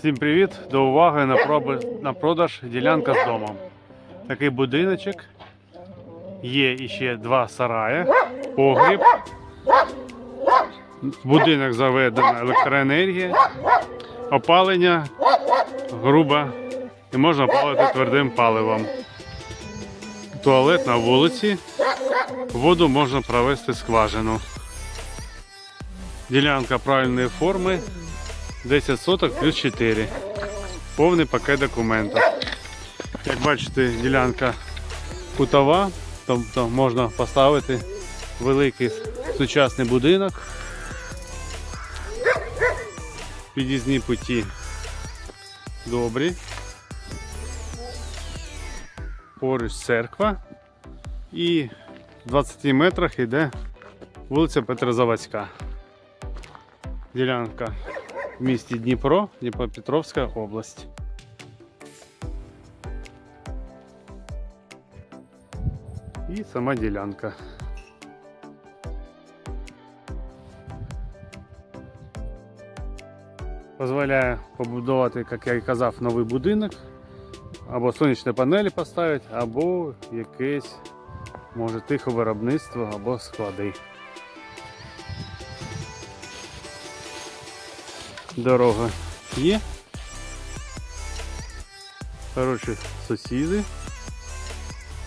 Всім привіт! До уваги на, проби- на продаж ділянка з домом. Такий будиночок. Є іще два сараї, погріб. Будинок заведена електроенергія, опалення грубе і можна опалити твердим паливом. Туалет на вулиці. Воду можна провести скважину. Ділянка правильної форми 10 соток плюс 4. Повний пакет документів. Як бачите, ділянка кутова, тобто можна поставити великий сучасний будинок. Під'їзні путі добрі. Поруч церква. І в 20 метрах йде вулиця Петрозаводська. Ділянка в місті Дніпро, Дніпропетровська область. І сама ділянка. Дозволяє побудувати, як я і казав, новий будинок, або сонячні панелі поставити, або якесь, може, тиховиробництво, або склади. Дорога є. Хороші сусіди.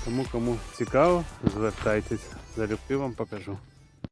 Тому кому цікаво, звертайтесь. Залюбки вам покажу.